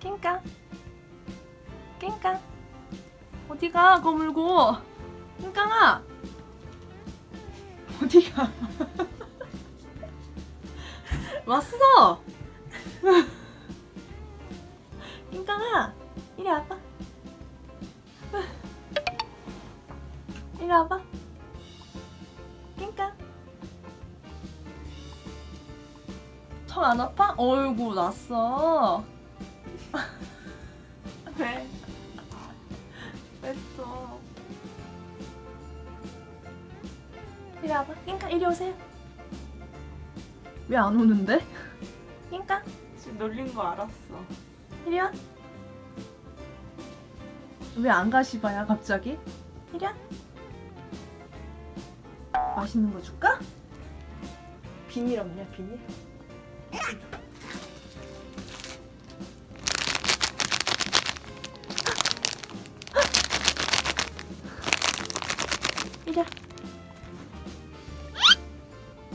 낑깡? 낑깡? 어디가 거물고? 낑깡아! 어디가? 왔어! 낑깡아! 이리 와봐. 이리 와봐 안 아파? 어이구 났어 왜? 왜 또? 이리 와봐. 낑까 이리 오세요. 왜 안 오는데? 낑까 지금 놀린 거 알았어. 이리 와. 왜 안 가시봐야 갑자기? 이리 와. 맛있는 거 줄까? 비닐 없냐 비닐? 이리 와.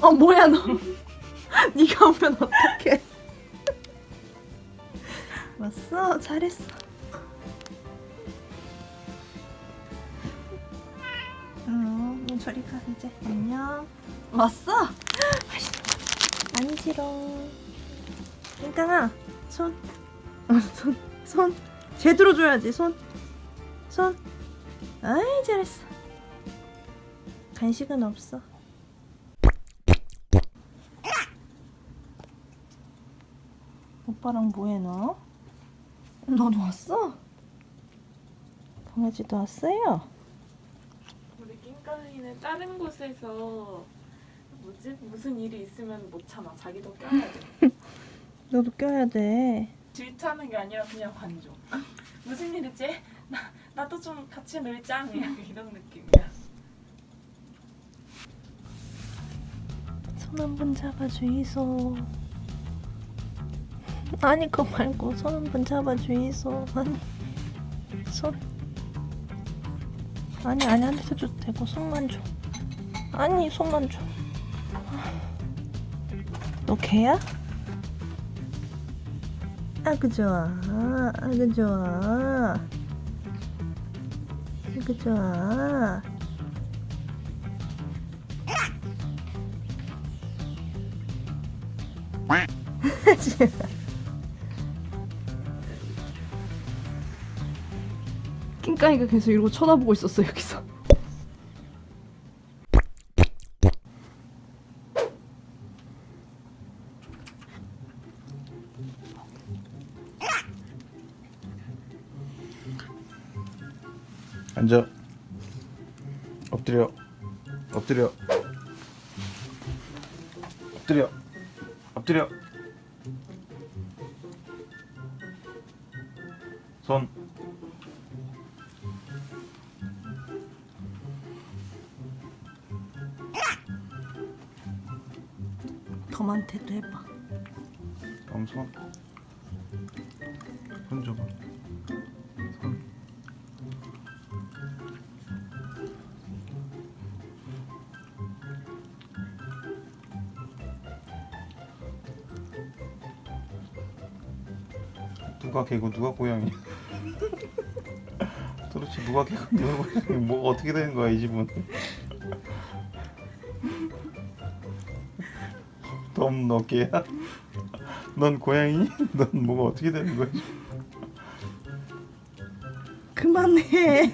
어 뭐야 너? 네가 오면 어떡해? 왔어 잘했어. 응 저리 가 이제 안녕. 왔어? 안지롱. 낑깡아 손. 어, 손. 손. 제대로 줘야지 손. 손. 아이 잘했어. 간식은 없어. 오빠랑 뭐해 너? 너도 왔어? 강아지도 왔어요? 우리 낑깡이는 다른 곳에서 뭐지? 무슨 일이 있으면 못 참아. 자기도 껴야 돼. 너도 껴야 돼. 질투하는 게 아니라 그냥 관종. 무슨 일이지? 나 나도 좀 같이 놀자. 그냥 이런 느낌이야. 손 한 번 잡아주이소. 아니 그거 말고 손 한 번 잡아주이소. 아니 손. 아니 아니 안 해줘도 되고 손만 줘. 아니 손만 줘. 너 개야? 아그 좋아. 아그 좋아. 아그 좋아. 낑깡이가 계속 이러고 쳐다보고 있었어 여기서 앉아. 엎드려. 엎드려. 엎드려. 엎드려. 손. 덤한테도 해봐. 다음 손. 손 줘봐. 누가 개고 누가 고양이? 도대체 누가 개고 누가 고양이? 뭐가 어떻게 되는 거야 이 집은? 덤너 개야? 넌 고양이니? 넌 뭐가 어떻게 되는 거야? 그만해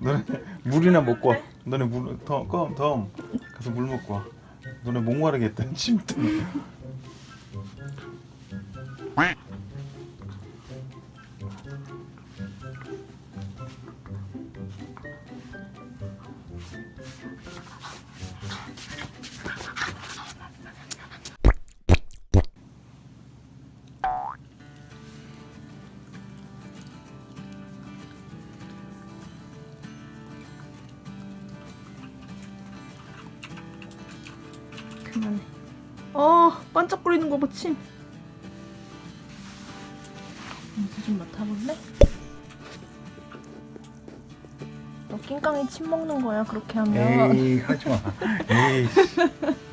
너네 물이나 먹고 와. 너네 물, 덤, 껌, 덤. 가서 물 먹고 와. 너네 목마르겠다, 침대. 그만해 어 반짝거리는 거 봐 침 냄새 좀 맡아볼래? 너 낑깡이 침 먹는 거야 그렇게 하면 에이, 하지 마. 에이.